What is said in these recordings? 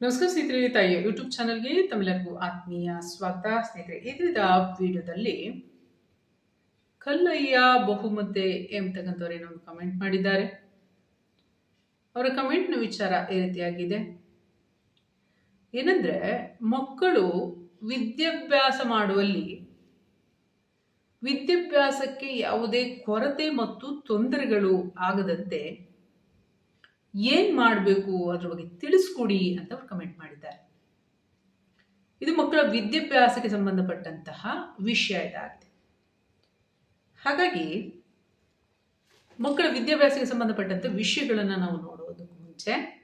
ನಮಸ್ಕಾರ ಸ್ನೇಹಿತರೆ, ತಾಯಿಯ ಯೂಟ್ಯೂಬ್ ಚಾನಲ್ಗೆ ತಮ್ಮೆಲ್ಲರಿಗೂ ಆತ್ಮೀಯ ಸ್ವಾಗತ. ಸ್ನೇಹಿತರೆ, ಇದ್ರಿಂದ ವಿಡಿಯೋದಲ್ಲಿ ಕಲ್ಲಯ್ಯ ಬಹುಮತೆ ಎಂಬತಕ್ಕಂಥವ್ರು ಒಂದು ಕಮೆಂಟ್ ಮಾಡಿದ್ದಾರೆ. ಅವರ ಕಮೆಂಟ್ನ ವಿಚಾರ ಈ ರೀತಿಯಾಗಿದೆ. ಏನಂದ್ರೆ, ಮಕ್ಕಳು ವಿದ್ಯಾಭ್ಯಾಸ ಮಾಡುವಲ್ಲಿ ವಿದ್ಯಾಭ್ಯಾಸಕ್ಕೆ ಯಾವುದೇ ಕೊರತೆ ಮತ್ತು ತೊಂದರೆಗಳು ಆಗದಂತೆ ಏನ್ ಮಾಡಬೇಕು ಅದ್ರ ಬಗ್ಗೆ ತಿಳಿಸ್ಕೊಡಿ ಅಂತ ಅವ್ರು ಕಮೆಂಟ್ ಮಾಡಿದ್ದಾರೆ. ಇದು ಮಕ್ಕಳ ವಿದ್ಯಾಭ್ಯಾಸಕ್ಕೆ ಸಂಬಂಧಪಟ್ಟಂತಹ ವಿಷಯ ಇದಾಗಿದೆ. ಹಾಗಾಗಿ ಮಕ್ಕಳ ವಿದ್ಯಾಭ್ಯಾಸಕ್ಕೆ ಸಂಬಂಧಪಟ್ಟಂತ ವಿಷಯಗಳನ್ನು ನಾವು ನೋಡುವುದಕ್ಕೂ ಮುಂಚೆ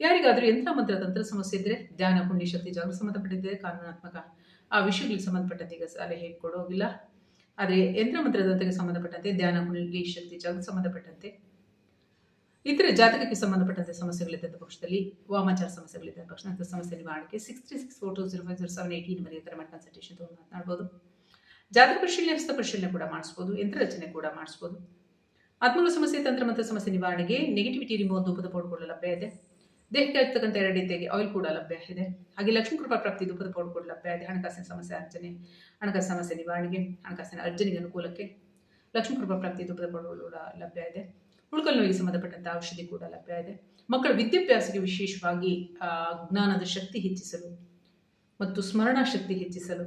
ಯಾರಿಗಾದರೂ ಯಂತ್ರ, ಮಂತ್ರ, ತಂತ್ರ ಸಮಸ್ಯೆ ಇದ್ರೆ ಧ್ಯಾನ, ಪುಣ್ಯ, ಶಕ್ತಿ, ಜಾಗೃತಿ ಸಂಬಂಧಪಟ್ಟಿದ್ದರೆ ಕಾನೂನಾತ್ಮಕ ಆ ವಿಷಯಗಳಿಗೆ ಸಂಬಂಧಪಟ್ಟಂತೆ ಈಗ ಸಲಹೆ ಹೇಳ್ಕೊಡೋಗಿಲ್ಲ ಆದರೆ ಯಂತ್ರ ತಂತ್ರಕ್ಕೆ ಸಂಬಂಧಪಟ್ಟಂತೆ, ಧ್ಯಾನ, ಪುಣ್ಯ, ಶಕ್ತಿ, ಜಾಗೃತಿ ಸಂಬಂಧಪಟ್ಟಂತೆ ಇತರ ಜಾತಕಕ್ಕೆ ಸಂಬಂಧಪಟ್ಟಂತೆ ಸಮಸ್ಯೆಗಳಿದ್ದ ಪಕ್ಷದಲ್ಲಿ, ವಾಮಾಚಾರ ಸಮಸ್ಯೆಗಳಿದ್ದ ಪಕ್ಷ ಅಂತ ಸಮಸ್ಯೆ ನಿವಾರಣೆಗೆ six three six four two zero five zero seven eighteen ಮನೆಯ ಕರೆ ಮಾಡಿ ಕನ್ಸಲ್ಟೇಷನ್ ತೊಗೊಂಡು ಮಾತನಾಡ್ಬೋದು. ಜಾತಕ ಪರಿಶೀಲನೆ ಹಸ್ತ ಪರಿಶೀಲನೆ ಕೂಡ ಮಾಡಿಸ್ಬೋದು ಯಂತ್ರ ರಚನೆ ಕೂಡ ಮಾಡಿಸ್ಬೋದು. ಆತ್ಮಗಳ ಸಮಸ್ಯೆ ತಂತ್ರ ಮತ್ತು ಸಮಸ್ಯೆ ನಿವಾರಣೆಗೆ ನೆಗೆಟಿವಿಟಿ ರಿಮೂವ್ ಧೂಪದ ಪೌಡ್ ಕೂಡ ಲಭ್ಯ ಇದೆ. ದೇಹಕ್ಕೆ ಇರ್ತಕ್ಕಂಥ ಎರಡು ರೀತಿಯಾಗಿ ಆಯಿಲ್ ಕೂಡ ಲಭ್ಯ ಇದೆ. ಹಾಗೆ ಲಕ್ಷ್ಮೀ ಕೃಪಾ ಪ್ರಾಪ್ತಿ ಧೂಪದ ಪೌಡ್ ಕೂಡ ಲಭ್ಯ ಇದೆ. ಹಣಕಾಸಿನ ಸಮಸ್ಯೆ ಅರ್ಚನೆ, ಹಣಕಾಸಿನ ಸಮಸ್ಯೆ ನಿವಾರಣೆಗೆ, ಹಣಕಾಸಿನ ಅರ್ಜನೆಗೆ ಅನುಕೂಲಕ್ಕೆ ಲಕ್ಷ್ಮೀ ಕೃಪಾ ಪ್ರಾಪ್ತಿ ಧೂಪದ ಪೌಡ್ ಕೂಡ ಲಭ್ಯ ಇದೆ. ಉಳ್ಕಲ್ ನೋವಿಗೆ ಸಂಬಂಧಪಟ್ಟಂಥ ಔಷಧಿ ಕೂಡ ಲಭ್ಯ ಇದೆ. ಮಕ್ಕಳ ವಿದ್ಯಾಭ್ಯಾಸಕ್ಕೆ ವಿಶೇಷವಾಗಿ ಜ್ಞಾನದ ಶಕ್ತಿ ಹೆಚ್ಚಿಸಲು ಮತ್ತು ಸ್ಮರಣಾ ಶಕ್ತಿ ಹೆಚ್ಚಿಸಲು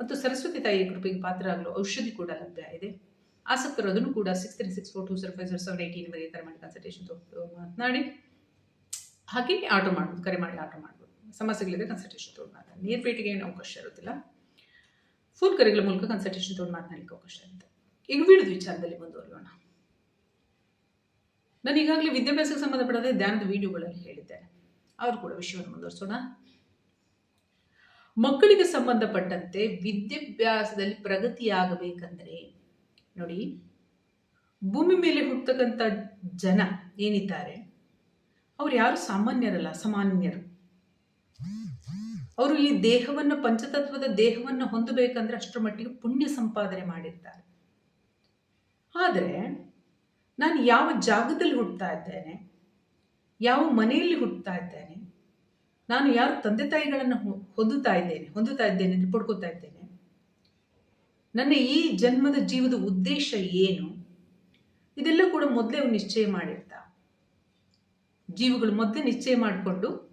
ಮತ್ತು ಸರಸ್ವತಿ ತಾಯಿಯ ಕೃಪೆಗೆ ಪಾತ್ರರಾಗಲು ಔಷಧಿ ಕೂಡ ಲಭ್ಯ ಇದೆ. ಆಸಕ್ತರು ಅದನ್ನು ಕೂಡ six three six four two zero five zero seven eighteen ಬಗ್ಗೆ ಕರೆ ಮಾಡಿ ಕನ್ಸಲ್ಟೇಷನ್ ತೊಗೊಂಡು ಮಾತನಾಡಿ. ಹಾಗೆ ಆಟೋ ಮಾಡ್ಬೋದು, ಕರೆ ಮಾಡಿ ಆಟೋ ಮಾಡ್ಬೋದು. ಸಮಸ್ಯೆಗಳಿದೆ ಕನ್ಸಲ್ಟೇಷನ್ ತೊಗೊಂಡು ಮಾತಾಡಿ ನೇರ ಏನು ಅವಕಾಶ ಇರೋದಿಲ್ಲ ಫೋನ್ ಕರೆಗಳ ಮೂಲಕ ಕನ್ಸಲ್ಟೇಷನ್ ತೊಗೊಂಡು ಮಾತನಾಡಲಿಕ್ಕೆ ಅವಕಾಶ ಇರುತ್ತೆ. ಈಗ ವಿಡಿಯೋದ ವಿಚಾರದಲ್ಲಿ ಮುಂದುವರಿಯೋಣ. ನಾನು ಈಗಾಗಲೇ ವಿದ್ಯಾಭ್ಯಾಸಕ್ಕೆ ಸಂಬಂಧಪಟ್ಟಂತೆ ಧ್ಯಾನದ ವಿಡಿಯೋಗಳಲ್ಲಿ ಹೇಳಿದ್ದೆ. ಅವರು ಕೂಡ ವಿಷಯವನ್ನು ಮುಂದುವರಿಸೋಣ. ಮಕ್ಕಳಿಗೆ ಸಂಬಂಧಪಟ್ಟಂತೆ ವಿದ್ಯಾಭ್ಯಾಸದಲ್ಲಿ ಪ್ರಗತಿಯಾಗಬೇಕಂದ್ರೆ ನೋಡಿ, ಭೂಮಿ ಮೇಲೆ ಹುಟ್ಟತಕ್ಕಂಥ ಜನ ಏನಿದ್ದಾರೆ? ಅವ್ರು ಯಾರು? ಸಾಮಾನ್ಯರಲ್ಲ, ಅಸಾಮಾನ್ಯರು. ಅವರು ಈ ದೇಹವನ್ನು, ಪಂಚತತ್ವದ ದೇಹವನ್ನು ಹೊಂದಬೇಕಂದ್ರೆ ಅಷ್ಟರ ಮಟ್ಟಿಗೆ ಪುಣ್ಯ ಸಂಪಾದನೆ ಮಾಡಿರ್ತಾರೆ. ಆದರೆ ನಾನು ಯಾವ ಜಾಗದಲ್ಲಿ ಹುಟ್ಟುತ್ತಾ ಇದ್ದೇನೆ? ಯಾವ ಮನೆಯಲ್ಲಿ ಹುಟ್ಟುತ್ತಾ ಇದ್ದೇನೆ? ನಾನು ಯಾರು ತಂದೆ ತಾಯಿಗಳನ್ನು ಹೊಂದುತ್ತಾ ಇದ್ದೇನೆ ಹೊಂದುತ್ತಾ ಇದ್ದೇನೆ ಅಂತ ಪಡ್ಕೋತಾ ಇದ್ದೇನೆ. ನನ್ನ ಈ ಜನ್ಮದ ಜೀವದ ಉದ್ದೇಶ ಏನು? ಇದೆಲ್ಲ ಕೂಡ ಮೊದಲೇ ನಿಶ್ಚಯ ಮಾಡಿರ್ತಾ. ಜೀವಗಳು ಮೊದಲೇ ನಿಶ್ಚಯ ಮಾಡಿಕೊಂಡು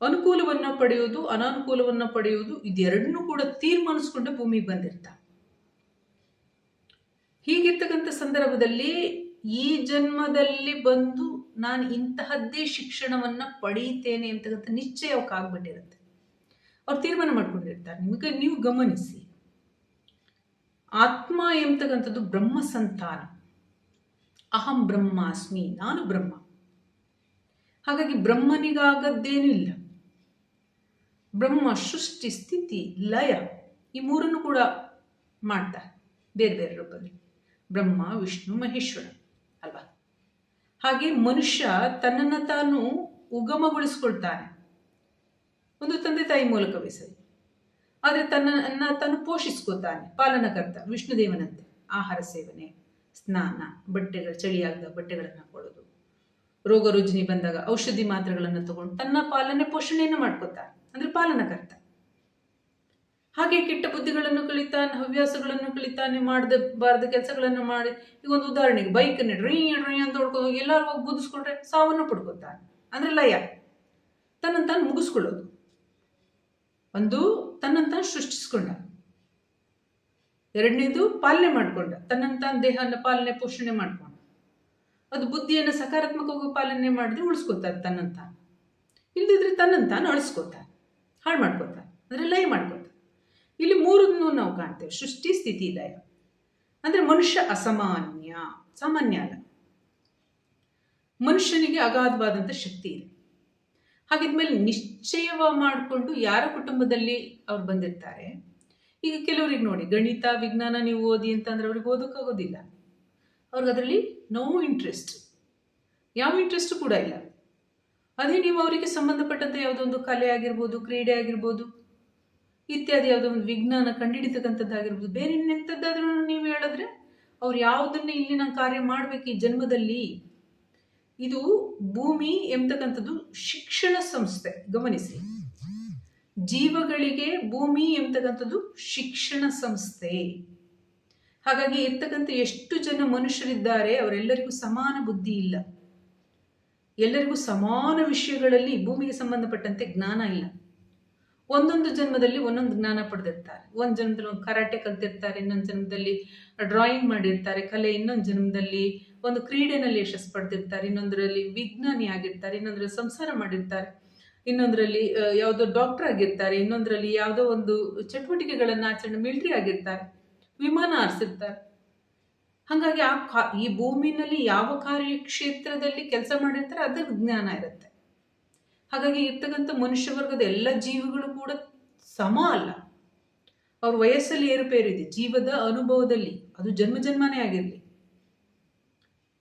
ಅನುಕೂಲವನ್ನು ಪಡೆಯೋದು ಅನಾನುಕೂಲವನ್ನು ಪಡೆಯೋದು ಇದೆರಡನ್ನೂ ಕೂಡ ತೀರ್ಮಾನಿಸ್ಕೊಂಡು ಭೂಮಿಗೆ ಬಂದಿರ್ತಾ. ಹೀಗಿರ್ತಕ್ಕಂಥ ಸಂದರ್ಭದಲ್ಲಿ ಈ ಜನ್ಮದಲ್ಲಿ ಬಂದು ನಾನು ಇಂತಹದ್ದೇ ಶಿಕ್ಷಣವನ್ನ ಪಡೀತೇನೆ ಅಂತಕ್ಕಂಥ ನಿಶ್ಚಯ ಅವಕ್ಕೆ ಆಗ್ಬಿಟ್ಟಿರುತ್ತೆ. ಅವ್ರು ತೀರ್ಮಾನ ಮಾಡ್ಕೊಂಡಿರ್ತಾರೆ. ನಿಮಗೆ ನೀವು ಗಮನಿಸಿ. ಆತ್ಮ ಎಂಬತಕ್ಕಂಥದ್ದು ಬ್ರಹ್ಮ ಸಂತಾನ. ಅಹಂ ಬ್ರಹ್ಮಾಸ್ಮಿ, ನಾನು ಬ್ರಹ್ಮ. ಹಾಗಾಗಿ ಬ್ರಹ್ಮನಿಗಾಗದ್ದೇನೂ ಇಲ್ಲ. ಬ್ರಹ್ಮ ಸೃಷ್ಟಿ ಸ್ಥಿತಿ ಲಯ ಈ ಮೂರನ್ನು ಕೂಡ ಮಾಡ್ತಾರೆ ಬೇರೆ ಬೇರೆ ರೂಪದಲ್ಲಿ. ಬ್ರಹ್ಮ, ವಿಷ್ಣು, ಮಹೇಶ್ವರ ಅಲ್ವಾ? ಹಾಗೆ ಮನುಷ್ಯ ತನ್ನನ್ನು ತಾನು ಉಗಮಗೊಳಿಸ್ಕೊಳ್ತಾನೆ. ಒಂದು ತಂದೆ ತಾಯಿ ಮೂಲಕವೇ ಸರಿ. ಆದರೆ ತನ್ನನ್ನು ತಾನು ಪೋಷಿಸ್ಕೊತಾನೆ ಪಾಲನಕರ್ತ, ವಿಷ್ಣುದೇವನಂತೆ. ಆಹಾರ ಸೇವನೆ, ಸ್ನಾನ, ಬಟ್ಟೆಗಳು, ಚಳಿಯಾಗದ ಬಟ್ಟೆಗಳನ್ನು ಹಾಕೊಳ್ಳೋದು ರೋಗ ರುಜಿನಿ ಬಂದಾಗ ಔಷಧಿ ಮಾತ್ರೆಗಳನ್ನು ತಗೊಂಡು ತನ್ನ ಪಾಲನೆ, ಪೋಷಣೆಯನ್ನು ಮಾಡ್ಕೊತಾನೆ ಅಂದರೆ ಪಾಲನಕರ್ತ. ಹಾಗೆ ಕೆಟ್ಟ ಬುದ್ಧಿಗಳನ್ನು ಕಲಿತಾನೆ, ಹವ್ಯಾಸಗಳನ್ನು ಕಲಿತಾನೆ, ಮಾಡದೆ ಬಾರದ ಕೆಲಸಗಳನ್ನು ಮಾಡಿ, ಈಗ ಒಂದು ಉದಾಹರಣೆಗೆ ಬೈಕ್ ಡ್ರೀ ಡ್ರೀ ಅಂತ ಹೊಡ್ಕೊಂಡು ಹೋಗಿ ಎಲ್ಲರೂ ಹೋಗಿ ಬುದಿಸ್ಕೊಂಡ್ರೆ ಸಾವನ್ನು ಪಡ್ಕೊತಾನೆ ಅಂದ್ರೆ ಲಯ. ತನ್ನನ್ನು ತಾನು ಮುಗಿಸ್ಕೊಳ್ಳೋದು. ಒಂದು ತನ್ನನ್ನು ತಾನು ಸೃಷ್ಟಿಸ್ಕೊಂಡ. ಎರಡನೇದು ಪಾಲನೆ ಮಾಡಿಕೊಂಡ. ತನ್ನನ್ನು ತಾನು ದೇಹನ ಪಾಲನೆ, ಪೋಷಣೆ ಮಾಡಿಕೊಂಡ. ಅದು ಬುದ್ಧಿಯನ್ನು ಸಕಾರಾತ್ಮಕವಾಗಿ ಪಾಲನೆ ಮಾಡಿದ್ರೆ ಉಳಿಸ್ಕೊತಾರೆ ತನ್ನನ್ನು ತಾನು. ಇಲ್ದಿದ್ರೆ ತನ್ನನ್ನು ತಾನು ಹಾಳು ಮಾಡ್ಕೊತಾನೆ ಅಂದರೆ ಲಯ ಮಾಡ್ಕೊತಾನೆ ಇಲ್ಲಿ ಮೂರನ್ನು ನಾವು ಕಾಣ್ತೇವೆ. ಸೃಷ್ಟಿ, ಸ್ಥಿತಿ ಲಯ ಅಂದ್ರೆ ಮನುಷ್ಯ ಅಸಾಮಾನ್ಯ, ಸಾಮಾನ್ಯ ಅಲ್ಲ. ಮನುಷ್ಯನಿಗೆ ಅಗಾಧವಾದಂಥ ಶಕ್ತಿ ಇದೆ ಹಾಗಿದ್ಮೇಲೆ ನಿಶ್ಚಯವ ಮಾಡಿಕೊಂಡು ಯಾರ ಕುಟುಂಬದಲ್ಲಿ ಅವ್ರು ಬಂದಿರ್ತಾರೆ? ಈಗ ಕೆಲವರಿಗೆ ನೋಡಿ, ಗಣಿತ, ವಿಜ್ಞಾನ ನೀವು ಓದಿ ಅಂತಂದ್ರೆ ಅವ್ರಿಗೆ ಓದೋಕ್ಕಾಗೋದಿಲ್ಲ ಅವ್ರಿಗೆ ಅದರಲ್ಲಿ ನೋ ಇಂಟ್ರೆಸ್ಟ್ ಯಾವ ಇಂಟ್ರೆಸ್ಟು ಕೂಡ ಇಲ್ಲ. ಅದೇ ನೀವು ಅವರಿಗೆ ಸಂಬಂಧಪಟ್ಟಂತೆ ಯಾವುದೋ ಒಂದು ಕಲೆ ಆಗಿರ್ಬೋದು, ಕ್ರೀಡೆ ಆಗಿರ್ಬೋದು ಇತ್ಯಾದಿ ಯಾವುದೋ ಒಂದು ವಿಜ್ಞಾನ ಕಂಡುಹಿಡಿತಕ್ಕಂಥದ್ದಾಗಿರ್ಬೋದು ಬೇರೆ ಇನ್ನೆಂಥದ್ದಾದ್ರೂ ನೀವು ಹೇಳಿದ್ರೆ ಅವ್ರು ಯಾವುದನ್ನ ಇಲ್ಲಿ ನಾನು ಕಾರ್ಯ ಮಾಡಬೇಕು ಈ ಜನ್ಮದಲ್ಲಿ? ಇದು ಭೂಮಿ ಎಂಬತಕ್ಕಂಥದ್ದು ಶಿಕ್ಷಣ ಸಂಸ್ಥೆ. ಗಮನಿಸಿ. ಜೀವಗಳಿಗೆ ಭೂಮಿ ಎಂಬತಕ್ಕಂಥದ್ದು ಶಿಕ್ಷಣ ಸಂಸ್ಥೆ. ಹಾಗಾಗಿ ಇರ್ತಕ್ಕಂಥ ಎಷ್ಟು ಜನ ಮನುಷ್ಯರಿದ್ದಾರೆ ಅವರೆಲ್ಲರಿಗೂ ಸಮಾನ ಬುದ್ಧಿ ಇಲ್ಲ. ಎಲ್ಲರಿಗೂ ಸಮಾನ ವಿಷಯಗಳಲ್ಲಿ ಭೂಮಿಗೆ ಸಂಬಂಧಪಟ್ಟಂತೆ ಜ್ಞಾನ ಇಲ್ಲ. ಒಂದೊಂದು ಜನ್ಮದಲ್ಲಿ ಒಂದೊಂದು ಜ್ಞಾನ ಪಡೆದಿರ್ತಾರೆ. ಒಂದು ಜನ್ಮದಲ್ಲಿ ಒಂದು ಕರಾಟೆ ಕಲ್ತಿರ್ತಾರೆ, ಇನ್ನೊಂದು ಜನ್ಮದಲ್ಲಿ ಡ್ರಾಯಿಂಗ್ ಮಾಡಿರ್ತಾರೆ, ಕಲೆ ಇನ್ನೊಂದು ಜನ್ಮದಲ್ಲಿ ಒಂದು ಕ್ರೀಡೆನಲ್ಲಿ ಯಶಸ್ಸು ಪಡೆದಿರ್ತಾರೆ, ಇನ್ನೊಂದರಲ್ಲಿ ವಿಜ್ಞಾನಿ ಆಗಿರ್ತಾರೆ, ಇನ್ನೊಂದರಲ್ಲಿ ಸಂಸಾರ ಮಾಡಿರ್ತಾರೆ, ಇನ್ನೊಂದರಲ್ಲಿ ಯಾವುದೋ ಡಾಕ್ಟರ್ ಆಗಿರ್ತಾರೆ, ಇನ್ನೊಂದರಲ್ಲಿ ಯಾವುದೋ ಒಂದು ಚಟುವಟಿಕೆಗಳನ್ನು ಆಚರಣೆ ಮಿಲಿಟರಿ ಆಗಿರ್ತಾರೆ, ವಿಮಾನ ಹಾರಿಸಿರ್ತಾರೆ ಹಾಗಾಗಿ ಆ ಈ ಭೂಮಿನಲ್ಲಿ ಯಾವ ಕಾರ್ಯಕ್ಷೇತ್ರದಲ್ಲಿ ಕೆಲಸ ಮಾಡಿರ್ತಾರೆ ಅದಕ್ಕೆ ಜ್ಞಾನ ಇರುತ್ತೆ. ಹಾಗಾಗಿ ಇರ್ತಕ್ಕಂಥ ಮನುಷ್ಯ ವರ್ಗದ ಎಲ್ಲ ಜೀವಿಗಳು ಕೂಡ ಸಮ ಅಲ್ಲ. ಅವ್ರ ವಯಸ್ಸಲ್ಲಿ ಏರುಪೇರಿದೆ ಜೀವದ ಅನುಭವದಲ್ಲಿ ಅದು ಜನ್ಮ ಜನ್ಮನೇ ಆಗಿರಲಿ.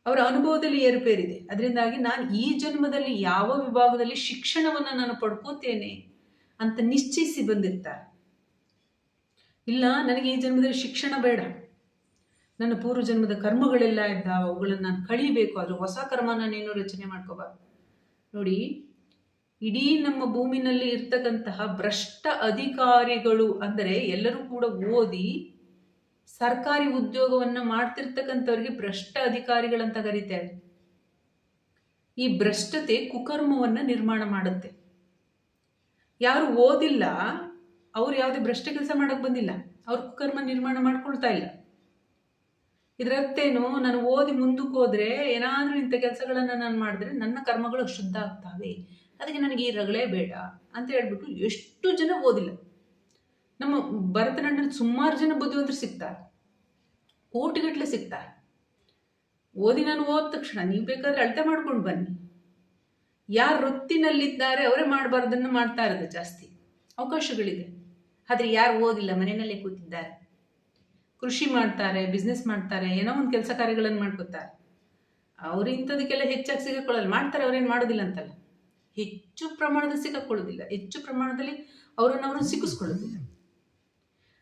ಅವರ ಅನುಭವದಲ್ಲಿ ಏರುಪೇರಿದೆ ಅದರಿಂದಾಗಿ ನಾನು ಈ ಜನ್ಮದಲ್ಲಿ ಯಾವ ವಿಭಾಗದಲ್ಲಿ ಶಿಕ್ಷಣವನ್ನು ನಾನು ಪಡ್ಕೋತೇನೆ ಅಂತ ನಿಶ್ಚಯಿಸಿ ಬಂದಿರ್ತಾರೆ. ಇಲ್ಲ, ನನಗೆ ಈ ಜನ್ಮದಲ್ಲಿ ಶಿಕ್ಷಣ ಬೇಡ. ನನ್ನ ಪೂರ್ವ ಜನ್ಮದ ಕರ್ಮಗಳೆಲ್ಲ ಇದ್ದಾವೆ. ಅವುಗಳನ್ನು ನಾನು ಕಳಿಬೇಕು. ಅದ್ರ ಹೊಸ ಕರ್ಮನ ನೀನು ರಚನೆ ಮಾಡ್ಕೋಬಾರ್ದು. ನೋಡಿ ಇಡೀ ನಮ್ಮ ಭೂಮಿನಲ್ಲಿ ಇರ್ತಕ್ಕಂತಹ ಭ್ರಷ್ಟ ಅಧಿಕಾರಿಗಳು ಅಂದರೆ ಎಲ್ಲರೂ ಕೂಡ ಓದಿ ಸರ್ಕಾರಿ ಉದ್ಯೋಗವನ್ನ ಮಾಡ್ತಿರ್ತಕ್ಕಂಥವ್ರಿಗೆ ಭ್ರಷ್ಟ ಅಧಿಕಾರಿಗಳಂತ ಕರೀತಾರೆ ಈ ಭ್ರಷ್ಟತೆ ಕುಕರ್ಮವನ್ನು ನಿರ್ಮಾಣ ಮಾಡುತ್ತೆ. ಯಾರು ಓದಿಲ್ಲ, ಅವ್ರು ಯಾವುದೇ ಭ್ರಷ್ಟ ಕೆಲಸ ಮಾಡಕ್ ಬಂದಿಲ್ಲ, ಅವ್ರು ಕುಕರ್ಮ ನಿರ್ಮಾಣ ಮಾಡ್ಕೊಳ್ತಾ ಇಲ್ಲ. ಇದರ ಅರ್ಥೇನು ನಾನು ಓದಿ ಮುಂದಕ್ಕೆ ಹೋದ್ರೆ ಏನಾದರೂ ಇಂಥ ಕೆಲಸಗಳನ್ನು ನಾನು ಮಾಡಿದ್ರೆ ನನ್ನ ಕರ್ಮಗಳು ಶುದ್ಧ ಆಗ್ತಾವೆ. ಅದಕ್ಕೆ ನನಗೆ ಈ ರಗಳೇ ಬೇಡ ಅಂತ ಹೇಳ್ಬಿಟ್ಟು ಎಷ್ಟು ಜನ ಓದಿಲ್ಲ. ನಮ್ಮ ಭರತನಾಟ್ಯ ಸುಮಾರು ಜನ ಬುದ್ಧಿವಂತರು ಸಿಗ್ತಾರೆ. ಕೋಟಿಗಟ್ಟಲೆ ಸಿಗ್ತಾರೆ. ಓದಿ ನಾನು ಓದ ತಕ್ಷಣ ನೀವು ಬೇಕಾದ್ರೆ ಅಳತೆ ಮಾಡ್ಕೊಂಡು ಬನ್ನಿ. ಯಾರು ವೃತ್ತಿನಲ್ಲಿದ್ದಾರೆ ಅವರೇ ಮಾಡಬಾರ್ದನ್ನು ಮಾಡ್ತಾ ಇರೋದು ಜಾಸ್ತಿ. ಅವಕಾಶಗಳಿದೆ. ಆದರೆ ಯಾರು ಓದಿಲ್ಲ, ಮನೆಯಲ್ಲೇ ಕೂತಿದ್ದಾರೆ. ಕೃಷಿ ಮಾಡ್ತಾರೆ ಬಿಸ್ನೆಸ್ ಮಾಡ್ತಾರೆ, ಏನೋ ಒಂದು ಕೆಲಸ ಕಾರ್ಯಗಳನ್ನು ಮಾಡ್ಕೋತಾರೆ. ಅವ್ರು ಇಂಥದಕ್ಕೆಲ್ಲ ಹೆಚ್ಚಾಗಿ ಸಿಗಕೊಳ್ಳಲ್ಲ. ಮಾಡ್ತಾರೆ, ಅವ್ರೇನು ಮಾಡೋದಿಲ್ಲ ಅಂತಲ್ಲ. ಹೆಚ್ಚು ಪ್ರಮಾಣದಲ್ಲಿ ಸಿಕ್ಕಾಕೊಳ್ಳೋದಿಲ್ಲ ಹೆಚ್ಚು ಪ್ರಮಾಣದಲ್ಲಿ ಅವರನ್ನು ಅವರನ್ನು ಸಿಕ್ಕಿಸ್ಕೊಳ್ಳೋದಿಲ್ಲ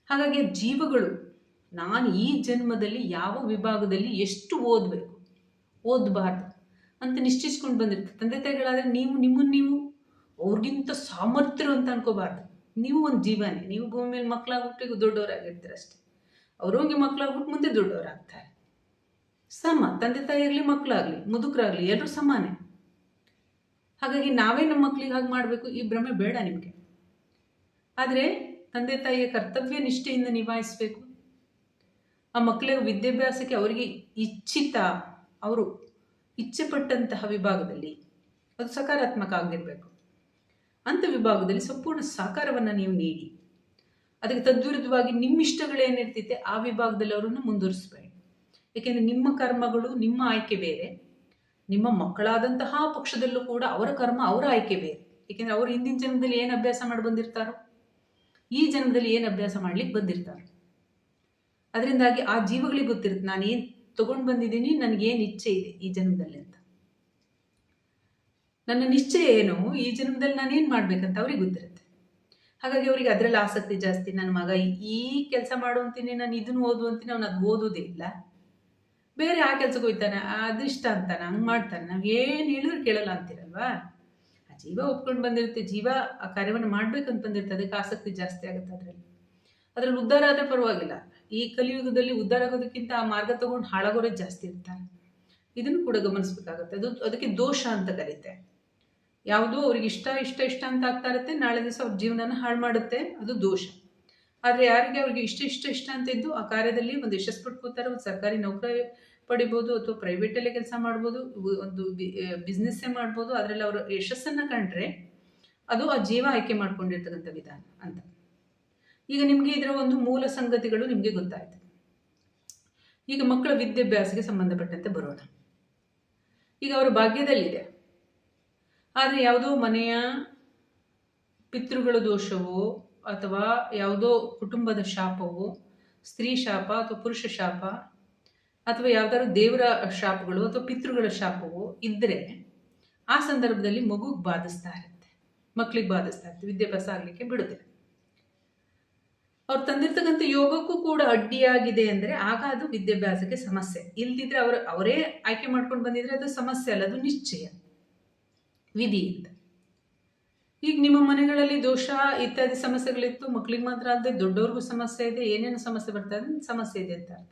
ಹಾಗಾಗಿ ಜೀವಗಳು, ನಾನು ಈ ಜನ್ಮದಲ್ಲಿ ಯಾವ ವಿಭಾಗದಲ್ಲಿ ಎಷ್ಟು ಓದಬೇಕು? ಓದಬಾರ್ದು ಅಂತ ನಿಶ್ಚಯಿಸ್ಕೊಂಡು ಬಂದಿರ್ತಾರೆ ತಂದೆ ತಾಯಿಗಳಾದರೆ ನೀವು ನಿಮ್ಮನ್ನು ನೀವು, ಅವ್ರಿಗಿಂತ ಸಾಮರ್ಥ್ಯರು ಅಂತ ಅನ್ಕೋಬಾರ್ದು. ನೀವು ಒಂದು ಜೀವನೇ. ನೀವು ಭೂಮಿ ಮೇಲೆ ಮಕ್ಕಳಾಗ್ಬಿಟ್ಟು ದೊಡ್ಡವರಾಗಿರ್ತೀರ ಅಷ್ಟೇ. ಅವ್ರಿಗೆ ಮಕ್ಕಳಾಗ್ಬಿಟ್ಟು ಮುಂದೆ ದೊಡ್ಡವರಾಗ್ತಾರೆ. ಸಮ. ತಂದೆ ತಾಯಿ ಆಗಲಿ ಮಕ್ಕಳಾಗಲಿ, ಮುದುಕರಾಗಲಿ ಎಲ್ಲರೂ ಸಮಾನೇ. ಹಾಗಾಗಿ ನಾವೇ ನಮ್ಮ ಮಕ್ಕಳಿಗೆ ಹಾಗೆ ಮಾಡಬೇಕು, ಈ ಭ್ರಮೆ ಬೇಡ ನಿಮಗೆ. ಆದರೆ ತಂದೆ ತಾಯಿಯ ಕರ್ತವ್ಯ ನಿಷ್ಠೆಯಿಂದ ನಿಭಾಯಿಸಬೇಕು. ಆ ಮಕ್ಕಳಿಗೆ ವಿದ್ಯಾಭ್ಯಾಸಕ್ಕೆ ಅವರಿಗೆ ಇಚ್ಛಿತ, ಅವರು ಇಚ್ಛೆಪಟ್ಟಂತಹ ವಿಭಾಗದಲ್ಲಿ ಅದು ಸಕಾರಾತ್ಮಕ ಆಗಿರಬೇಕು. ಅಂಥ ವಿಭಾಗದಲ್ಲಿ ಸಂಪೂರ್ಣ ಸಹಕಾರವನ್ನು ನೀವು ನೀಡಿ. ಅದಕ್ಕೆ ತದ್ವಿರುದ್ಧವಾಗಿ ನಿಮ್ಮ ಇಷ್ಟಗಳೇನಿರ್ತೈತೆ ಆ ವಿಭಾಗದಲ್ಲಿ ಅವರನ್ನು ಮುಂದುವರಿಸಬೇಡಿ. ಏಕೆಂದರೆ ನಿಮ್ಮ ಕರ್ಮಗಳು, ನಿಮ್ಮ ಆಯ್ಕೆ ಬೇರೆ. ನಿಮ್ಮ ಮಕ್ಕಳಾದಂತಹ ಪಕ್ಷದಲ್ಲೂ ಕೂಡ ಅವರ ಕರ್ಮ ಅವರ ಆಯ್ಕೆ ಬೇರೆ. ಏಕೆಂದರೆ ಅವರು ಹಿಂದಿನ ಜನ್ಮದಲ್ಲಿ ಏನು ಅಭ್ಯಾಸ ಮಾಡಿ ಬಂದಿರ್ತಾರೋ, ಈ ಜನ್ಮದಲ್ಲಿ ಏನು ಅಭ್ಯಾಸ ಮಾಡ್ಲಿಕ್ಕೆ ಬಂದಿರ್ತಾರೋ. ಅದರಿಂದಾಗಿ ಆ ಜೀವಗಳಿಗೆ ಗೊತ್ತಿರುತ್ತೆ, ನಾನು ಏನು ತಗೊಂಡು ಬಂದಿದ್ದೀನಿ ಏನು ಇಚ್ಛೆ ಇದೆ ಈ ಜನ್ಮದಲ್ಲಿ ಅಂತ. ನನ್ನ ನಿಶ್ಚಯ ಏನು, ಈ ಜನ್ಮದಲ್ಲಿ ನಾನೇನು ಮಾಡ್ಬೇಕಂತ ಅವ್ರಿಗೆ ಗೊತ್ತಿರುತ್ತೆ. ಹಾಗಾಗಿ ಅವರಿಗೆ ಅದರಲ್ಲಿ ಆಸಕ್ತಿ ಜಾಸ್ತಿ. ನನ್ನ ಮಗ ಈ ಕೆಲಸ ಮಾಡುವಂತೀನಿ ನಾನು ಇದನ್ನು ಓದುವಂತೀನಿ ಅವನು ಅದು ಓದೋದೇ ಇಲ್ಲ. ಬೇರೆ ಆ ಕೆಲ್ಸಕ್ಕೆ ಹೋಗ್ತಾನೆ ಅದಿಷ್ಟ ಅಂತಾನೆ, ಹಂಗೆ ಮಾಡ್ತಾನೆ. ನಾವು ಏನು ಹೇಳಿದ್ರು ಕೇಳಲ್ಲ ಅಂತೀರಲ್ವಾ? ಆ ಜೀವ ಒಪ್ಕೊಂಡು ಬಂದಿರುತ್ತೆ, ಜೀವ ಆ ಕಾರ್ಯವನ್ನು ಮಾಡ್ಬೇಕಂತ ಬಂದಿರುತ್ತೆ, ಅದಕ್ಕೆ ಆಸಕ್ತಿ ಜಾಸ್ತಿ ಆಗುತ್ತೆ ಅದರಲ್ಲಿ. ಅದರಲ್ಲಿ ಉದ್ಧಾರ ಆದರೆ ಪರವಾಗಿಲ್ಲ. ಈ ಕಲಿಯುಗದಲ್ಲಿ ಉದ್ಧಾರ ಆಗೋದಕ್ಕಿಂತ ಆ ಮಾರ್ಗ ತಗೊಂಡು ಹಾಳಾಗೋರೇ ಜಾಸ್ತಿ ಇರ್ತಾರೆ. ಇದನ್ನು ಕೂಡ ಗಮನಿಸ್ಬೇಕಾಗುತ್ತೆ. ಅದು ಅದಕ್ಕೆ ದೋಷ ಅಂತ ಕರೀತೆ. ಯಾವುದೋ ಅವ್ರಿಗೆ ಇಷ್ಟ ಇಷ್ಟ ಇಷ್ಟ ಅಂತ ಆಗ್ತಾ ಇರುತ್ತೆ, ನಾಳೆ ದಿವಸ ಅವ್ರ ಜೀವನನ ಹಾಳು ಮಾಡುತ್ತೆ, ಅದು ದೋಷ. ಆದರೆ ಯಾರಿಗೆ ಅವ್ರಿಗೆ ಇಷ್ಟ ಇಷ್ಟ ಇಷ್ಟ ಅಂತ ಇದ್ದು ಆ ಕಾರ್ಯದಲ್ಲಿ ಒಂದು ಯಶಸ್ಸು ಪಟ್ಕೋತಾರೆ ಒಂದು ಸರ್ಕಾರಿ ನೌಕರಿ ಪಡಿಬೋದು ಅಥವಾ ಪ್ರೈವೇಟಲ್ಲೇ ಕೆಲಸ ಮಾಡ್ಬೋದು ಒಂದು ಬಿಸ್ನೆಸ್ಸೇ ಮಾಡ್ಬೋದು, ಅದರಲ್ಲಿ ಅವರು ಯಶಸ್ಸನ್ನು ಕಂಡ್ರೆ ಅದು ಆ ಜೀವ ಆಯ್ಕೆ ಮಾಡ್ಕೊಂಡಿರ್ತಕ್ಕಂಥ ವಿಧಾನ ಅಂತ. ಈಗ ನಿಮಗೆ ಇದರ ಒಂದು ಮೂಲ ಸಂಗತಿಗಳು ನಿಮಗೆ ಗೊತ್ತಾಯ್ತು. ಈಗ ಮಕ್ಕಳ ವಿದ್ಯಾಭ್ಯಾಸಕ್ಕೆ ಸಂಬಂಧಪಟ್ಟಂತೆ ಬರೋಣ. ಈಗ ಅವರು ಭಾಗ್ಯದಲ್ಲಿದೆ. ಆದರೆ ಯಾವುದೋ ಮನೆಯ ಪಿತೃಗಳ ದೋಷವೋ ಅಥವಾ ಯಾವುದೋ ಕುಟುಂಬದ ಶಾಪವೋ, ಸ್ತ್ರೀ ಶಾಪ ಅಥವಾ ಪುರುಷ ಶಾಪ ಅಥವಾ ಯಾವ್ದಾದ್ರು ದೇವರ ಶಾಪಗಳು ಅಥವಾ ಪಿತೃಗಳ ಶಾಪವು ಇದ್ದರೆ ಆ ಸಂದರ್ಭದಲ್ಲಿ ಮಗುಗೆ ಬಾಧಿಸ್ತಾ ಇರುತ್ತೆ. ಮಕ್ಕಳಿಗೆ ಬಾಧಿಸ್ತಾ ಇರುತ್ತೆ. ವಿದ್ಯಾಭ್ಯಾಸ ಆಗಲಿಕ್ಕೆ ಬಿಡುತ್ತೆ. ಅವ್ರು ತಂದಿರ್ತಕ್ಕಂಥ ಯೋಗಕ್ಕೂ ಕೂಡ ಅಡ್ಡಿಯಾಗಿದೆ ಅಂದರೆ ಆಗ ಅದು ವಿದ್ಯಾಭ್ಯಾಸಕ್ಕೆ ಸಮಸ್ಯೆ. ಇಲ್ದಿದ್ರೆ ಅವರು, ಅವರೇ ಆಯ್ಕೆ ಮಾಡ್ಕೊಂಡು ಬಂದಿದ್ರೆ ಅದು ಸಮಸ್ಯೆ ಅಲ್ಲ, ಅದು ನಿಶ್ಚಯ. ವಿಧಿ ಈಗ ನಿಮ್ಮ ಮನೆಗಳಲ್ಲಿ ದೋಷ ಇತ್ಯಾದಿ ಸಮಸ್ಯೆಗಳಿತ್ತು ಮಕ್ಕಳಿಗೆ ಮಾತ್ರ ಅಲ್ಲದೆ ದೊಡ್ಡವ್ರಿಗೂ ಸಮಸ್ಯೆ ಇದೆ, ಏನೇನು ಸಮಸ್ಯೆ ಬರ್ತಾ ಇದೆ, ಸಮಸ್ಯೆ ಇದೆ ಅಂತ ಅರ್ಥ.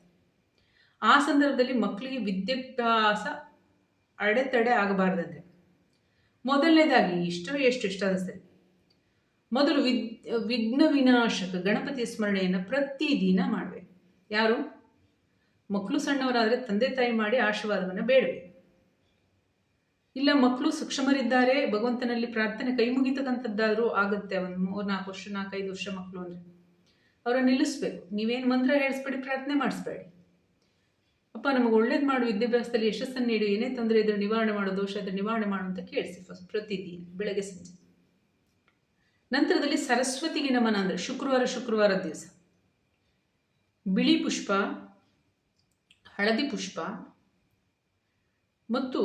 ಆ ಸಂದರ್ಭದಲ್ಲಿ ಮಕ್ಕಳಿಗೆ ವಿದ್ಯಾಭ್ಯಾಸ ಅಡೆತಡೆ ಆಗಬಾರ್ದಂತೆ. ಮೊದಲನೇದಾಗಿ ಇಷ್ಟೋ ಎಷ್ಟು ಇಷ್ಟ ಸರಿ. ಮೊದಲು ವಿದ್, ವಿಘ್ನ ವಿನಾಶಕ ಗಣಪತಿ ಸ್ಮರಣೆಯನ್ನು ಪ್ರತಿದಿನ ಮಾಡಬೇಕು. ಯಾರು? ಮಕ್ಕಳು ಸಣ್ಣವರಾದರೆ ತಂದೆ ತಾಯಿ ಮಾಡಿ ಆಶೀರ್ವಾದವನ್ನು ಬೇಡಬೇಕು. ಇಲ್ಲ ಮಕ್ಕಳು ಸಕ್ಷಮರಿದ್ದಾರೆ, ಭಗವಂತನಲ್ಲಿ ಪ್ರಾರ್ಥನೆ ಕೈ ಮುಗಿತಕ್ಕಂಥದ್ದಾದರೂ ಆಗುತ್ತೆ ಒಂದು ಮೂರು ನಾಲ್ಕು ವರ್ಷ, ನಾಲ್ಕೈದು ವರ್ಷ ಮಕ್ಕಳು ಅಂದರೆ. ಅವರನ್ನು ನಿಲ್ಲಿಸ್ಬೇಕು. ನೀವೇನು ಮಂತ್ರ ಹೇಳಿಸ್ಬೇಡಿ, ಪ್ರಾರ್ಥನೆ ಮಾಡಿಸ್ಬೇಡಿ. ಅಪ್ಪ, ನಮಗೆ ಒಳ್ಳೇದು ಮಾಡು, ವಿದ್ಯಾಭ್ಯಾಸದಲ್ಲಿ ಯಶಸ್ಸನ್ನು ನೀಡು, ಏನೇ ತೊಂದರೆ ಇದ್ರೆ ನಿವಾರಣೆ ಮಾಡು, ದೋಷ ಇದ್ರೆ ನಿವಾರಣೆ ಮಾಡು ಅಂತ ಕೇಳಿಸಿ ಫಸ್ಟ್ ಪ್ರತಿದಿನ, ಬೆಳಗ್ಗೆ ಸಂಜೆ. ನಂತರದಲ್ಲಿ ಸರಸ್ವತಿಗೆ ನಮನ ಅಂದರೆ ಶುಕ್ರವಾರ ಶುಕ್ರವಾರ ದಿವಸ. ಬಿಳಿ ಪುಷ್ಪ, ಹಳದಿ ಪುಷ್ಪ ಮತ್ತು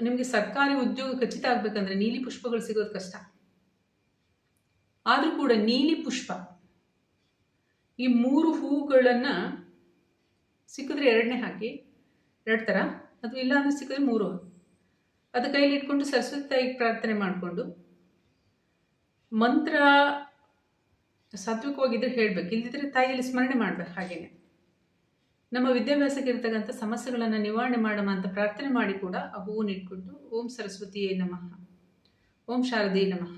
ನಿಮಗೆ ಸರ್ಕಾರಿ ಉದ್ಯೋಗ ಖಚಿತ ಆಗಬೇಕಂದ್ರೆ ನೀಲಿ ಪುಷ್ಪಗಳು ಸಿಗೋದು ಕಷ್ಟ. ಆದರೂ ಕೂಡ ನೀಲಿ ಪುಷ್ಪ ಈ ಮೂರು ಹೂಗಳನ್ನು ಸಿಕ್ಕಿದ್ರೆ ಎರಡನೇ ಹಾಕಿ, ಎರಡು ಥರ ಅದು ಇಲ್ಲ ಅಂದರೆ ಸಿಕ್ಕಿದ್ರೆ ಮೂರು ಅದು ಕೈಲಿ ಇಟ್ಕೊಂಡು ಸರಸ್ವತಿ ತಾಯಿಗೆ ಪ್ರಾರ್ಥನೆ ಮಾಡಿಕೊಂಡು ಮಂತ್ರ ಸಾತ್ವಿಕವಾಗಿದ್ದರೆ ಹೇಳಬೇಕು. ಇಲ್ಲದಿದ್ದರೆ ತಾಯಿಯಲ್ಲಿ ಸ್ಮರಣೆ ಮಾಡಬೇಕು ಹಾಗೇನೆ. ನಮ್ಮ ವಿದ್ಯಾಭ್ಯಾಸಕ್ಕೆ ಇರ್ತಕ್ಕಂಥ ಸಮಸ್ಯೆಗಳನ್ನು ನಿವಾರಣೆ ಮಾಡೋಣ ಅಂತ ಪ್ರಾರ್ಥನೆ ಮಾಡಿ ಕೂಡ ಆ ಹೂವನ್ನು ಇಟ್ಕೊಂಡು ಓಂ ಸರಸ್ವತಿಯೇ ನಮಃ. ಓಂ ಶಾರದೆಯೇ ನಮಃ.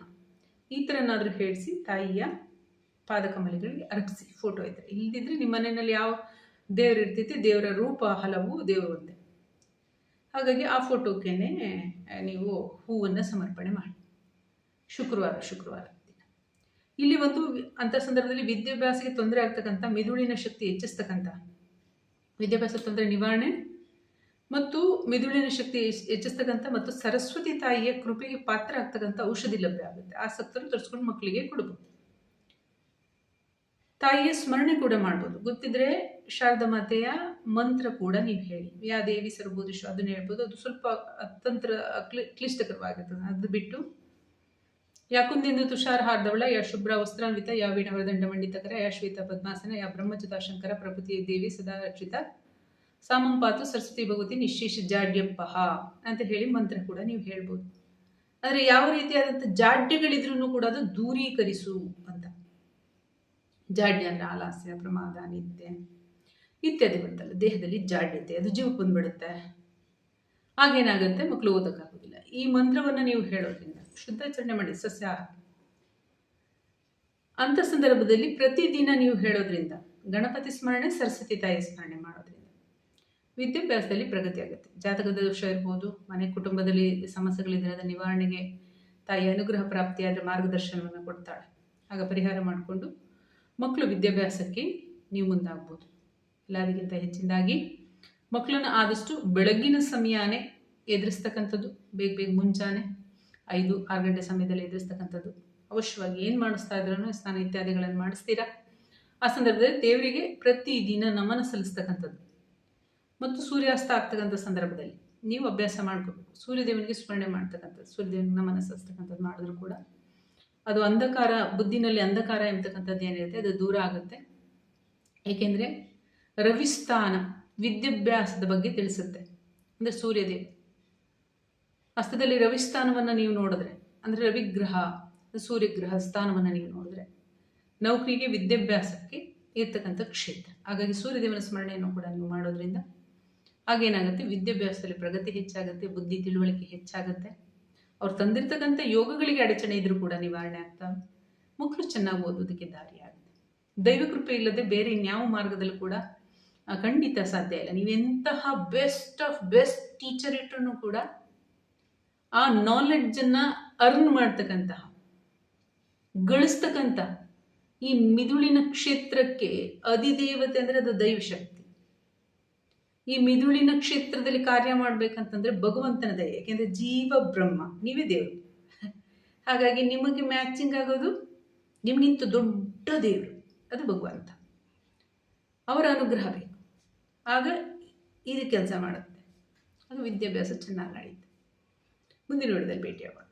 ಈ ಥರನಾದರೂ ಹೇಳಿಸಿ ತಾಯಿಯ ಪಾದಕಮಲಿಗಳಿಗೆ ಅರಗಿಸಿ ಫೋಟೋ ಇದ್ದರೆ ಇಲ್ಲದಿದ್ದರೆ ನಿಮ್ಮ ಮನೆಯಲ್ಲಿ ಯಾವ ದೇವರು ಇರ್ತೈತಿ ದೇವರ ರೂಪ, ಹಲವು ದೇವರು ಒಂದೇ ಹಾಗಾಗಿ ಆ ಫೋಟೋಕ್ಕೇನೆ ನೀವು ಹೂವನ್ನು ಸಮರ್ಪಣೆ ಮಾಡಿ. ಶುಕ್ರವಾರ ಶುಕ್ರವಾರ ದಿನ. ಇಲ್ಲಿ ಒಂದು ಅಂಥ ಸಂದರ್ಭದಲ್ಲಿ ವಿದ್ಯಾಭ್ಯಾಸಕ್ಕೆ ತೊಂದರೆ ಆಗ್ತಕ್ಕಂಥ ಮಿದುಳಿನ ಶಕ್ತಿ ಹೆಚ್ಚಿಸ್ತಕ್ಕಂಥ. ವಿದ್ಯಾಭ್ಯಾಸ ತೊಂದರೆ ನಿವಾರಣೆ ಮತ್ತು ಮಿದುಳಿನ ಶಕ್ತಿ ಹೆಚ್ಚಿಸ್ತಕ್ಕಂಥ ಮತ್ತು ಸರಸ್ವತಿ ತಾಯಿಯ ಕೃಪೆಗೆ ಪಾತ್ರ ಆಗ್ತಕ್ಕಂಥ ಔಷಧಿ ಲಭ್ಯ ಆಗುತ್ತೆ. ಆಸಕ್ತರು ತರಿಸ್ಕೊಂಡು ಮಕ್ಕಳಿಗೆ ಕೊಡ್ಬೋದು. ತಾಯಿಯ ಸ್ಮರಣೆ ಕೂಡ ಮಾಡ್ಬೋದು. ಗೊತ್ತಿದ್ರೆ ಶಾರದಾ ಮಾತೆಯ ಮಂತ್ರ ಕೂಡ ನೀವು ಹೇಳಿ. ಯಾ ದೇವಿ ಸರ್ಬೋದಿಶು ಅದನ್ನ ಹೇಳ್ಬೋದು. ಅದು ಸ್ವಲ್ಪ ಕ್ಲಿ, ಕ್ಲಿಷ್ಟಕರವಾಗಿರ್ತದೆ. ಅದು ಬಿಟ್ಟು ಯಾಕುಂದೆಂದು ತುಷಾರ ಹಾರ್ದವಳ, ಯಾ ಶುಭ್ರ ವಸ್ತ್ರಾನ್ವಿತ, ಯಾ ವೀಣವರದಂಡ ಮಂಡಿತಕರ, ಯಾ ಶ್ವೇತ ಪದ್ಮಾಸನ, ಯಾ ಬ್ರಹ್ಮಚುತಾಶಂಕರ ಪ್ರಭೃತಿ ದೇವಿ ಸದಾ ರಕ್ಷಿತ. ಸಾಮಂಪಾತು ಸರಸ್ವತಿ ಭಗವತಿ ನಿಶೇಷ ಜಾಡ್ಯಪ್ಪಹ ಅಂತ ಹೇಳಿ ಮಂತ್ರ ಕೂಡ ನೀವು ಹೇಳ್ಬೋದು. ಆದರೆ ಯಾವ ರೀತಿಯಾದಂಥ ಜಾಡ್ಯಗಳಿದ್ರೂ ಕೂಡ ಅದು ದೂರೀಕರಿಸು. ಜಾಡ್ಯ ಅಂದರೆ ಆಲಾಸ್ಯ, ಪ್ರಮಾದ ನಿತ್ಯ ಇತ್ಯಾದಿ ಬರ್ತಲ್ಲ ದೇಹದಲ್ಲಿ ಜಾಡ್ಯತೆ, ಅದು ಜೀವಕ್ಕೆ ಬಂದ್ಬಿಡುತ್ತೆ. ಆಗೇನಾಗುತ್ತೆ ಮಕ್ಕಳು ಓದೋಕ್ಕಾಗೋದಿಲ್ಲ. ಈ ಮಂತ್ರವನ್ನು ನೀವು ಹೇಳೋದ್ರಿಂದ ಶುದ್ಧಾಚರಣೆ ಮಾಡಿ, ಸಸ್ಯ ಅಂಥ ಸಂದರ್ಭದಲ್ಲಿ ಪ್ರತಿದಿನ ನೀವು ಹೇಳೋದ್ರಿಂದ ಗಣಪತಿ ಸ್ಮರಣೆ, ಸರಸ್ವತಿ ತಾಯಿ ಸ್ಮರಣೆ ಮಾಡೋದ್ರಿಂದ ವಿದ್ಯಾಭ್ಯಾಸದಲ್ಲಿ ಪ್ರಗತಿ ಆಗುತ್ತೆ. ಜಾತಕದ ದೋಷ ಇರ್ಬೋದು, ಮನೆ ಕುಟುಂಬದಲ್ಲಿ ಸಮಸ್ಯೆಗಳಿದ್ರೆ ಅದರ ನಿವಾರಣೆಗೆ ತಾಯಿ ಅನುಗ್ರಹ ಪ್ರಾಪ್ತಿಯಾದ ಮಾರ್ಗದರ್ಶನವನ್ನು ಕೊಡ್ತಾಳೆ. ಆಗ ಪರಿಹಾರ ಮಾಡಿಕೊಂಡು ಮಕ್ಕಳು ವಿದ್ಯಾಭ್ಯಾಸಕ್ಕೆ ನೀವು ಮುಂದಾಗ್ಬೋದು. ಎಲ್ಲದಕ್ಕಿಂತ ಹೆಚ್ಚಿನದಾಗಿ ಮಕ್ಕಳನ್ನು ಆದಷ್ಟು ಬೆಳಗ್ಗಿನ ಸಮಯನೇ ಎದುರಿಸ್ತಕ್ಕಂಥದ್ದು, ಬೇಗ ಬೇಗ ಮುಂಜಾನೆ ಐದು, ಆರು ಗಂಟೆ ಸಮಯದಲ್ಲಿ ಎದುರಿಸ್ತಕ್ಕಂಥದ್ದು. ಅವಶ್ಯವಾಗಿ ಏನು ಮಾಡಿಸ್ತಾ ಇದ್ರೂ ಸ್ನಾನ ಇತ್ಯಾದಿಗಳನ್ನು ಮಾಡಿಸ್ತೀರಾ? ಆ ಸಂದರ್ಭದಲ್ಲಿ ದೇವರಿಗೆ ಪ್ರತಿದಿನ ನಮನ ಸಲ್ಲಿಸ್ತಕ್ಕಂಥದ್ದು. ಮತ್ತು ಸೂರ್ಯಾಸ್ತ ಆಗ್ತಕ್ಕಂಥ ಸಂದರ್ಭದಲ್ಲಿ ನೀವು ಅಭ್ಯಾಸ ಮಾಡ್ಕೋಬೇಕು. ಸೂರ್ಯದೇವನಿಗೆ ಸ್ಮರಣೆ ಮಾಡ್ತಕ್ಕಂಥದ್ದು, ಸೂರ್ಯದೇವನಿಗೆ ನಮನ ಸಲ್ಲಿಸ್ತಕ್ಕಂಥದ್ದು ಮಾಡಿದ್ರು ಕೂಡ ಅದು ಅಂಧಕಾರ, ಬುದ್ಧಿನಲ್ಲಿ ಅಂಧಕಾರ ಎಂಬತಕ್ಕಂಥದ್ದು ಏನಿರುತ್ತೆ, ಅದು ದೂರ ಆಗುತ್ತೆ. ಏಕೆಂದರೆ ರವಿಸ್ಥಾನ ವಿದ್ಯಾಭ್ಯಾಸದ ಬಗ್ಗೆ ತಿಳಿಸುತ್ತೆ. ಅಂದರೆ ಸೂರ್ಯದೇವ. ಹಸ್ತದಲ್ಲಿ ರವಿಸ್ಥಾನವನ್ನು ನೀವು ನೋಡಿದ್ರೆ, ಅಂದರೆ ರವಿಗ್ರಹ, ಸೂರ್ಯಗ್ರಹ ಸ್ಥಾನವನ್ನು ನೀವು ನೋಡಿದ್ರೆ, ನೌಕರಿಗೆ ವಿದ್ಯಾಭ್ಯಾಸಕ್ಕೆ ಇರ್ತಕ್ಕಂಥ ಕ್ಷೇತ್ರ. ಹಾಗಾಗಿ ಸೂರ್ಯದೇವನ ಸ್ಮರಣೆಯನ್ನು ಕೂಡ ನೀವು ಮಾಡೋದ್ರಿಂದ ಆಗೇನಾಗುತ್ತೆ ವಿದ್ಯಾಭ್ಯಾಸದಲ್ಲಿ ಪ್ರಗತಿ ಹೆಚ್ಚಾಗುತ್ತೆ, ಬುದ್ಧಿ ತಿಳುವಳಿಕೆ ಹೆಚ್ಚಾಗುತ್ತೆ. ಅವ್ರು ತಂದಿರ್ತಕ್ಕಂಥ ಯೋಗಗಳಿಗೆ ಅಡಚಣೆ ಇದ್ರೂ ಕೂಡ ನಿವಾರಣೆ ಆಗ್ತಾ ಮಕ್ಕಳು ಚೆನ್ನಾಗಿ ಓದೋದಕ್ಕೆ ದಾರಿ ಆಗುತ್ತೆ ದೈವಕೃಪೆ ಇಲ್ಲದೆ ಬೇರೆ ಇನ್ಯಾವ ಮಾರ್ಗದಲ್ಲೂ ಕೂಡ ಖಂಡಿತ ಸಾಧ್ಯ ಇಲ್ಲ. ನೀವೆಂತಹ ಬೆಸ್ಟ್ ಆಫ್ ಬೆಸ್ಟ್ ಟೀಚರ್ ಇಟ್ಟರು ಕೂಡ ಆ ನಾಲೆಡ್ಜನ್ನು ಅರ್ನ್ ಮಾಡ್ತಕ್ಕಂತಹ ಗಳಿಸ್ತಕ್ಕಂಥ ಈ ಮಿದುಳಿನ ಕ್ಷೇತ್ರಕ್ಕೆ ಅಧಿದೇವತೆ ಅಂದರೆ ಅದು ದೈವಶಕ್ತಿ ಈ ಮಿದುಳಿನ ಕ್ಷೇತ್ರದಲ್ಲಿ ಕಾರ್ಯ ಮಾಡ್ಬೇಕಂತಂದ್ರೆ ಭಗವಂತನ ದಯ ಯಾಕೆಂದ್ರೆ ಜೀವ ಬ್ರಹ್ಮ, ನೀವೇ ದೇವರು. ಹಾಗಾಗಿ ನಿಮಗೆ ಮ್ಯಾಚಿಂಗ್ ಆಗೋದು ನಿಮ್ಗಿಂತ ದೊಡ್ಡ ದೇವರು, ಅದು ಭಗವಂತ. ಅವರ ಅನುಗ್ರಹ ಬೇಕು. ಆಗ ಇದು ಕೆಲಸ ಮಾಡುತ್ತೆ. ಅದು ವಿದ್ಯಾಭ್ಯಾಸ ಚೆನ್ನಾಗಿ ನಡೀತು. ಮುಂದಿನ ನೋಡಿದಲ್ಲಿ ಭೇಟಿಯಾಗೋಣ.